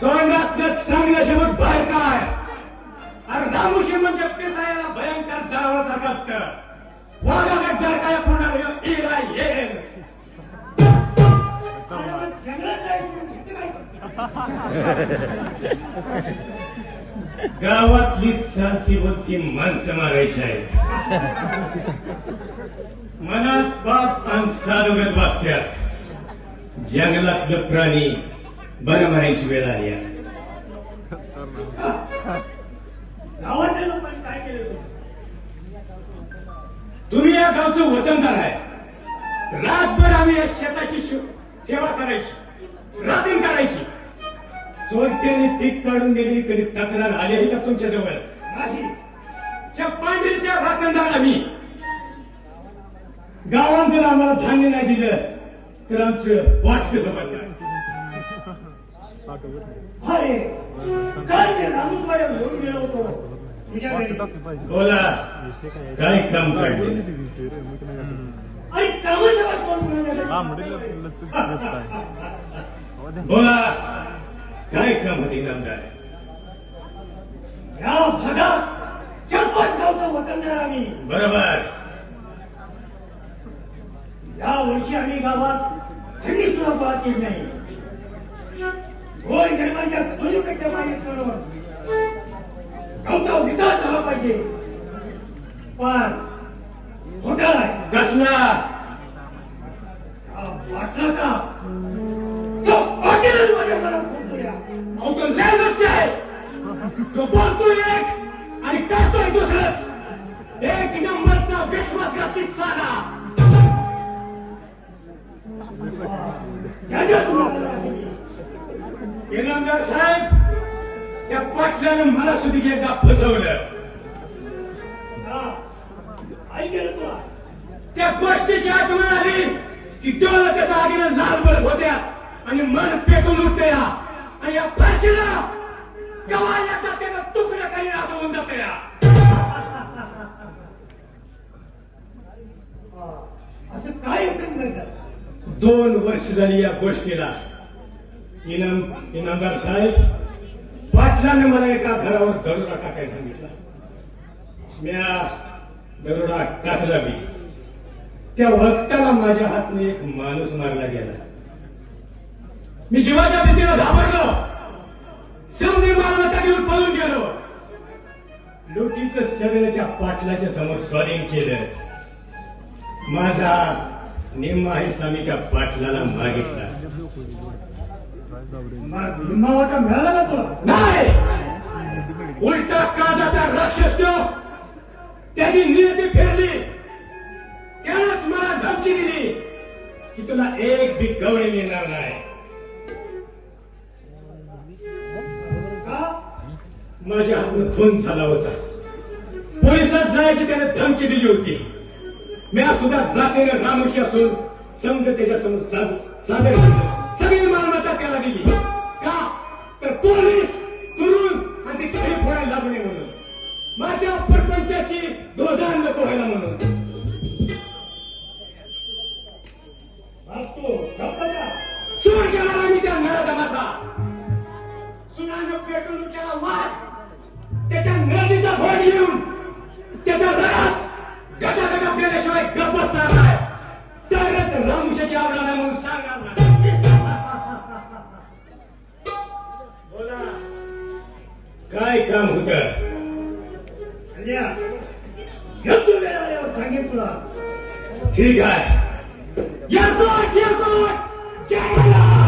तोंडात तोंडातलं चांगलं शेवट बाहेर काय? अरे रामुशी म्हणजे पिसायला भयंकर जनावरासारखं असत. वाघाला डर काय पुन्हा इरा येईल गावातलीच सारखी बोलती माणसं मारायची आहेत. मनात बाप आणि साधुगत वागत्यात जंगलातलं प्राणी बरं म्हणायची वेळ आली आहे. गावातल्या लोकांनी काय केलं तुम्ही या गावचं वतनदार आहे. रातभर आम्ही या शेताची सेवा करायची रातीन करायची. चोरट्याने पीक काढून गेली कधी तक्रार आली आहे का तुमच्या जवळ? नाही. या पांढरीच्या राखणदार आम्ही गावात जर आम्हाला धान्य नाही दिलं तर आमचं वाट कसं अरे काल मी रामस्वाड्या घेऊन गेलो होतो? बोला काय काम काढले आणि कामाच्या कोण कोणाला बोला काय काम होते नामदार या भागात चार पाच गावचं वतनदार आम्ही. बरोबर. या वर्षी आम्ही गावात थंडी सुद्धा गोळा केली नाही. गोर गरिबांच्या चोरीपेक्षा मागित म्हणून गावचा विकास झाला पाहिजे. पण कसला वाटलाचा तो पाटीलच माझ्या मनात फोडतोया. अहो तो लय लक्ष आहे. तो बोलतोय एक आणि करतोय दुसरंच. एक नंबरचा विश्वासघाती मला इनामदार साहेब त्या पाटल्यानं मला सुद्धा एकदा फसवलं. हा. तुला त्या गोष्टीची आठवण आली की डोळं त्याच्या आगीनं लाल बळत होत्या आणि मन पेटून उठते या. आणि या फाशीला कवा येतात त्याला तुकड्या काही असं होऊन जाते या असं काय उपयोग नाही करत. दोन वर्ष झाली या गोष्टीला. इनाम इनामदार साहेब पाटलाने मला एका घरावर दरोडा टाकायला सांगितला. मी दरोडा टाकला मी त्या वक्ताला माझ्या हातने एक माणूस मारला गेला. मी जीवाच्या भीतीनं घाबरलो. समजे मालमत्ता घेऊन पळून गेलो. लुटीचं सगळ्याच्या पाटलाच्या समोर स्वाधीन केलं. माझा निम्मा हिस्सा मी त्या पाटलाला मागितला. मग निम्मा वाटा मिळाला ना तुला? नाही! उलटा काजाचा राक्षस तो त्याची नियती फिरली! त्यानंच मला धमकी दिली की तुला एक बी गवळी मिळणार नाही. माझ्या हातून खून झाला होता. पोलिसात जायची त्याने धमकी दिली होती. मी सुद्धा जातीनं रामशी असून संघ त्याच्यासमोर सादर केलं सगळी मालमत्ता त्याला दिली. का? तर पोलीस तुरुंग आणि ते काही फोडायला लागू नये म्हणून. माझ्या परपंचाची दोधान नको व्हायला म्हणून. सूर केला मी त्या नरदमाचा सुनानं पेटून केला वाद त्याच्या नदीचा भोग घेऊन त्याचा रात केल्याशिवाय गप बसणार नाही. तरच रामशाची आवडा नाही म्हणून सांगणार नाही. बोला. काय काम होत? सांगेन तुला. ठीक आहे. येतो येतो. जय